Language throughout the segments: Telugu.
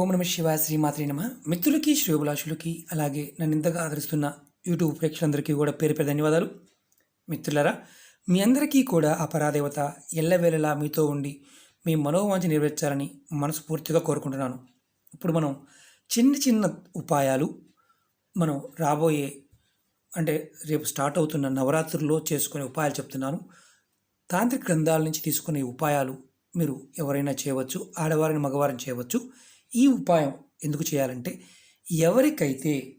ఓం నమ శివాయ శ్రీమాత్రి నమ. మిత్రులకి శ్రేయోభిలాషులకి అలాగే నన్ను ఇంతగా ఆదరిస్తున్న యూట్యూబ్ ప్రేక్షకులందరికీ కూడా పేరు పేరు ధన్యవాదాలు. మిత్రులరా మీ అందరికీ కూడా ఆ పరాదేవత ఎల్లవేళలా మీతో ఉండి మీ మనోవాంఛ నెరవేర్చాలని మనస్ఫూర్తిగా కోరుకుంటున్నాను. ఇప్పుడు మనం చిన్న చిన్న ఉపాయాలు మనం రాబోయే అంటే రేపు స్టార్ట్ అవుతున్న నవరాత్రుల్లో చేసుకునే ఉపాయాలు చెప్తున్నాను. తాంత్రిక గ్రంథాల నుంచి తీసుకునే ఉపాయాలు మీరు ఎవరైనా చేయవచ్చు ఆడవారిని మగవారిని చేయవచ్చు. ఈ ఉపాయం ఎందుకు చేయాలంటే ఎవరికైతే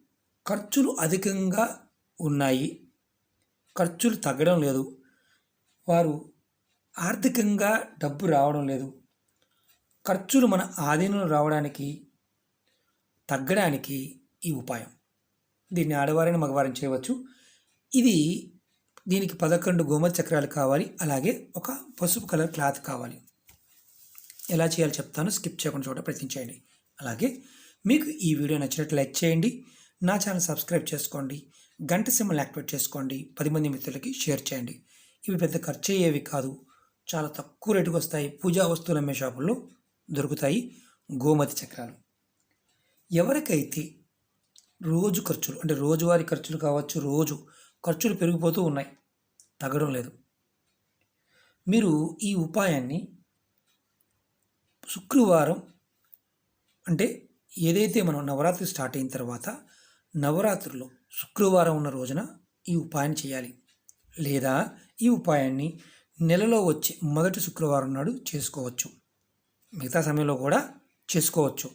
ఖర్చులు అధికంగా ఉన్నాయి ఖర్చులు తగ్గడం లేదు వారు ఆర్థికంగా డబ్బు రావడం లేదు ఖర్చులు మన ఆధీనంలో రావడానికి తగ్గడానికి ఈ ఉపాయం. దీన్ని ఆడవారైన మగవారిని చేయవచ్చు. ఇది దీనికి పదకొండు గోమత చక్రాలు కావాలి అలాగే ఒక పసుపు కలర్ క్లాత్ కావాలి. ఎలా చేయాలో చెప్తాను. స్కిప్ చేయకుండా చూడ ప్రయత్నించండి అలాగే మీకు ఈ వీడియో నచ్చినట్లు లైక్ చేయండి నా ఛానల్ సబ్స్క్రైబ్ చేసుకోండి గంట సింబల్ యాక్టివేట్ చేసుకోండి పది మంది మిత్రులకి షేర్ చేయండి. ఇవి పెద్ద ఖర్చు అయ్యేవి కాదు చాలా తక్కువ రేటుకు వస్తాయి. పూజా వస్తువులు అమ్మే షాపుల్లో దొరుకుతాయి గోమతి చక్రాలు. ఎవరికైతే రోజు ఖర్చులు అంటే రోజువారీ ఖర్చులు కావచ్చు రోజు ఖర్చులు పెరిగిపోతూ ఉన్నాయి తగ్గడం లేదు. మీరు ఈ ఉపాయాన్ని శుక్రవారం అంటే ఏదైతే మనం నవరాత్రి స్టార్ట్ అయిన తర్వాత నవరాత్రుల్లో శుక్రవారం ఉన్న రోజున ఈ ఉపాయం చేయాలి. లేదా ఈ ఉపాయాన్ని నెలలో వచ్చే మొదటి శుక్రవారం నాడు చేసుకోవచ్చు. మిగతా సమయంలో కూడా చేసుకోవచ్చు.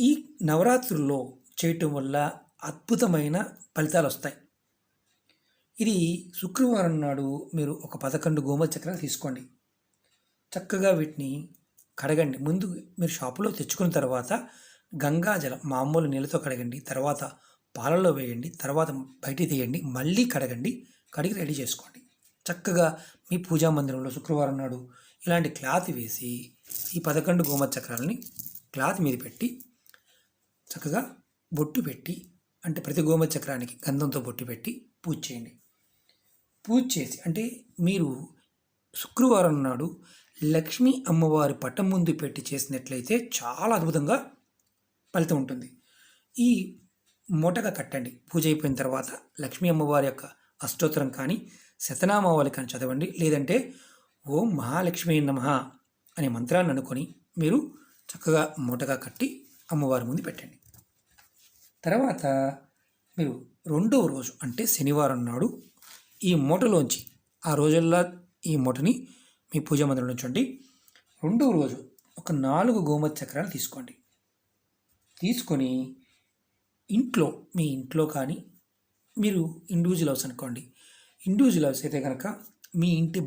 ఈ నవరాత్రుల్లో చేయటం వల్ల అద్భుతమైన ఫలితాలు వస్తాయి. ఇది శుక్రవారం నాడు మీరు ఒక పదకొండు గోమత చక్రాలు తీసుకోండి. చక్కగా వీటిని కడగండి. ముందు మీరు షాపులో తెచ్చుకున్న తర్వాత గంగాజలం మామూలు నీళ్ళతో కడగండి. తర్వాత పాలలో వేయండి. తర్వాత బయట తీయండి. మళ్ళీ కడగండి. కడిగి రెడీ చేసుకోండి. చక్కగా మీ పూజా మందిరంలో శుక్రవారం నాడు ఇలాంటి క్లాత్ వేసి ఈ పదకొండు గోమత చక్రాలని క్లాత్ మీద పెట్టి చక్కగా బొట్టు పెట్టి అంటే ప్రతి గోమ చక్రానికి గంధంతో బొట్టు పెట్టి పూజ చేయండి. పూజ చేసి అంటే మీరు శుక్రవారం నాడు లక్ష్మీ అమ్మవారి పట్టం ముందు పెట్టి చేసినట్లయితే చాలా అద్భుతంగా ఫలితం ఉంటుంది. ఈ మూటగా కట్టండి. పూజ అయిపోయిన తర్వాత లక్ష్మీ అమ్మవారి యొక్క అష్టోత్తరం కానీ శతనామావళి కానీ చదవండి. లేదంటే ఓం మహాలక్ష్మీ నమ అనే మంత్రాన్ని అనుకొని మీరు చక్కగా మూటగా కట్టి అమ్మవారి ముందు పెట్టండి. తర్వాత మీరు రెండవ రోజు అంటే శనివారం నాడు ఈ మూటలోంచి ఆ రోజుల్లో ఈ మూటని మీ పూజా మందిరం ఉంచండి రెండవ రోజు ఒక నాలుగు గోమతి చక్రాలు తీసుకోండి. తీసుకొని ఇంట్లో మీ ఇంట్లో కానీ మీరు ఇండివిజువల్ హౌస్ అనుకోండి. ఇండివిజువల్ హౌస్ అయితే కనుక మీ ఇంటి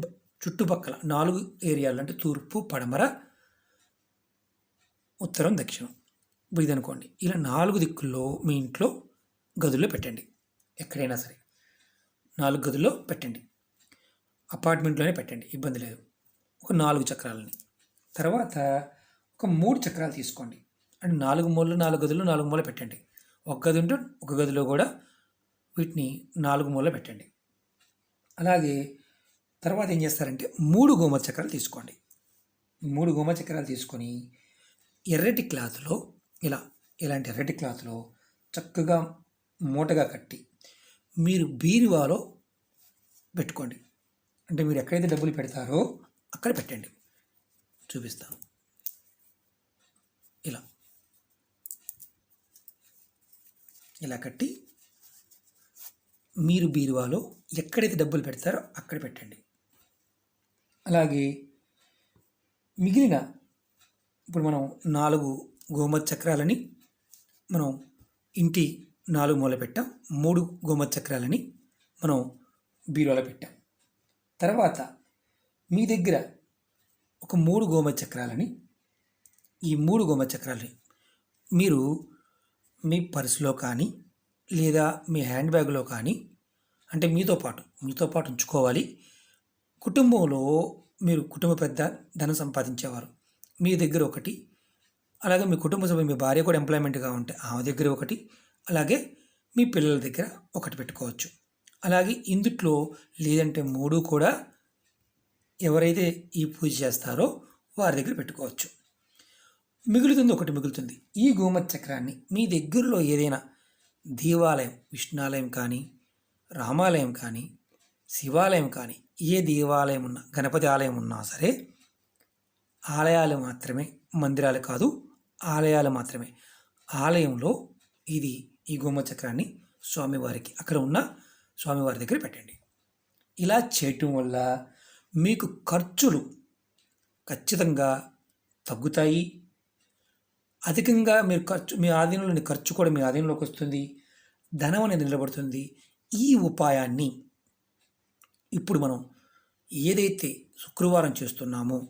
చుట్టుపక్కల నాలుగు ఏరియాలు అంటే తూర్పు పడమర ఉత్తరం దక్షిణం. ఇప్పుడు ఇది అనుకోండి. ఇలా నాలుగు దిక్కుల్లో మీ ఇంట్లో గదుల్లో పెట్టండి. ఎక్కడైనా సరే నాలుగు గదుల్లో పెట్టండి. అపార్ట్మెంట్లోనే పెట్టండి. ఇబ్బంది లేదు. ఒక నాలుగు చక్రాలని. తర్వాత ఒక మూడు చక్రాలు తీసుకోండి. అంటే నాలుగు మూలలు నాలుగు గదులు నాలుగు మూల పెట్టండి. ఒక గది ఉంటే ఒక గదిలో కూడా వీటిని నాలుగు మూల పెట్టండి. అలాగే తర్వాత ఏం చేస్తారంటే మూడు గోమ చక్రాలు తీసుకోండి. మూడు గోమ చక్రాలు తీసుకొని ఎర్రటి క్లాత్లో ఇలా ఇలాంటి ఎర్రటి క్లాత్లో చక్కగా మూటగా కట్టి మీరు బీరువాలో పెట్టుకోండి. అంటే మీరు ఎక్కడైతే డబ్బులు పెడతారో అక్కడ పెట్టండి. చూపిస్తాను ఇలా. ఇలా కట్టి మీరు బీరువాలో ఎక్కడైతే డబ్బులు పెడతారో అక్కడ పెట్టండి. అలాగే మిగిలిన ఇప్పుడు మనం నాలుగు గోమత్ చక్రాలని మనం ఇంటి నాలుగు మూల పెట్టాం. మూడు గోమత్ చక్రాలని మనం బీరువాలో పెట్టాం. తర్వాత మీ దగ్గర ఒక మూడు గోమ చక్రాలని ఈ మూడు గోమ చక్రాలని మీరు మీ పర్సులో కానీ లేదా మీ హ్యాండ్ బ్యాగ్లో కానీ అంటే మీతో పాటు మీతో పాటు ఉంచుకోవాలి. కుటుంబంలో మీరు కుటుంబ పెద్ద ధనం సంపాదించేవారు. మీ దగ్గర ఒకటి అలాగే మీ కుటుంబ సభ్యులు మీ భార్య కూడా ఎంప్లాయ్మెంట్గా ఉంటే ఆమె దగ్గర ఒకటి అలాగే మీ పిల్లల దగ్గర ఒకటి పెట్టుకోవచ్చు. అలాగే ఇందుట్లో లేదంటే మూడు కూడా ఎవరైతే ఈ పూజ చేస్తారో వారి దగ్గర పెట్టుకోవచ్చు. మిగులుతుంది ఒకటి మిగులుతుంది. ఈ గోమతి చక్రాన్ని మీ దగ్గరలో ఏదైనా దేవాలయం విష్ణాలయం కానీ రామాలయం కానీ శివాలయం కానీ ఏ దేవాలయం ఉన్నా గణపతి ఆలయం ఉన్నా సరే ఆలయాలు మాత్రమే మందిరాలు కాదు ఆలయాలు మాత్రమే. ఆలయంలో ఇది ఈ గోమ చక్రాన్ని స్వామివారికి అక్కడ ఉన్న స్వామివారి దగ్గర పెట్టండి. ఇలా చేయటం వల్ల మీకు ఖర్చులు ఖచ్చితంగా తగ్గుతాయి. అధికంగా మీరు ఖర్చు మీ ఆధీనంలోని ఖర్చు కూడా మీ ఆధీనంలోకి వస్తుంది. ధనం అనేది నిలబడుతుంది. ఈ ఉపాయాన్ని ఇప్పుడు మనం ఏదైతే శుక్రవారం చేస్తున్నామో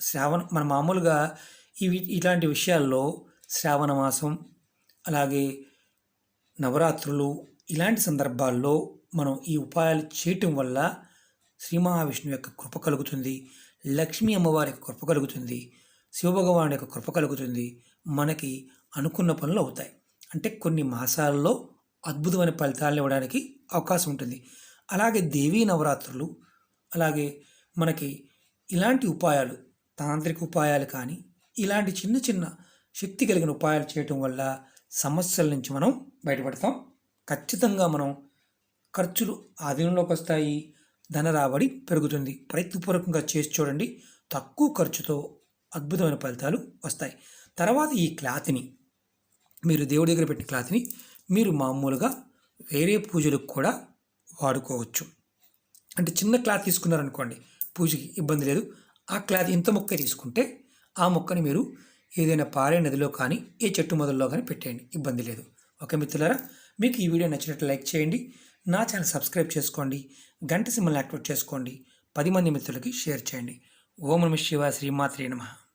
శ్రావణ మన మామూలుగా ఇవి ఇలాంటి విషయాల్లో శ్రావణ మాసం అలాగే నవరాత్రులు ఇలాంటి సందర్భాల్లో మనం ఈ ఉపాయాలు చేయటం వల్ల శ్రీ మహావిష్ణువు యొక్క కృప కలుగుతుంది. లక్ష్మీ అమ్మవారి యొక్క కృప కలుగుతుంది. శివభగవాని యొక్క కృప కలుగుతుంది. మనకి అనుకున్న పనులు అవుతాయి. అంటే కొన్ని మాసాల్లో అద్భుతమైన ఫలితాలను ఇవ్వడానికి అవకాశం ఉంటుంది. అలాగే దేవీ నవరాత్రులు అలాగే మనకి ఇలాంటి ఉపాయాలు తాంత్రిక ఉపాయాలు కానీ ఇలాంటి చిన్న చిన్న శక్తి కలిగిన ఉపాయాలు చేయటం వల్ల సమస్యల నుంచి మనం బయటపడతాం. ఖచ్చితంగా మనం ఖర్చులు ఆధీనంలోకి వస్తాయి. ధన రాబడి పెరుగుతుంది. ప్రయత్నపూర్వకంగా చేసి చూడండి. తక్కువ ఖర్చుతో అద్భుతమైన ఫలితాలు వస్తాయి. తర్వాత ఈ క్లాత్ని మీరు దేవుడి దగ్గర పెట్టిన క్లాత్ని మీరు మామూలుగా వేరే పూజలకు కూడా వాడుకోవచ్చు. అంటే చిన్న క్లాత్ తీసుకున్నారనుకోండి పూజకి ఇబ్బంది లేదు. ఆ క్లాత్ ఇంత మొక్క తీసుకుంటే ఆ మొక్కని మీరు ఏదైనా పారే నదిలో కానీ ఏ చెట్టు మొదల్లో కానీ పెట్టేయండి. ఇబ్బంది లేదు. ఓకే మిత్రులారా మీకు ఈ వీడియో నచ్చినట్లు లైక్ చేయండి. నా ఛానల్ సబ్స్క్రైబ్ చేసుకోండి. గంట సింబల్ని యాక్టివేట్ చేసుకోండి. పది మంది మిత్రులకి షేర్ చేయండి. ఓం నమ శివ శ్రీమాత్రే నమః.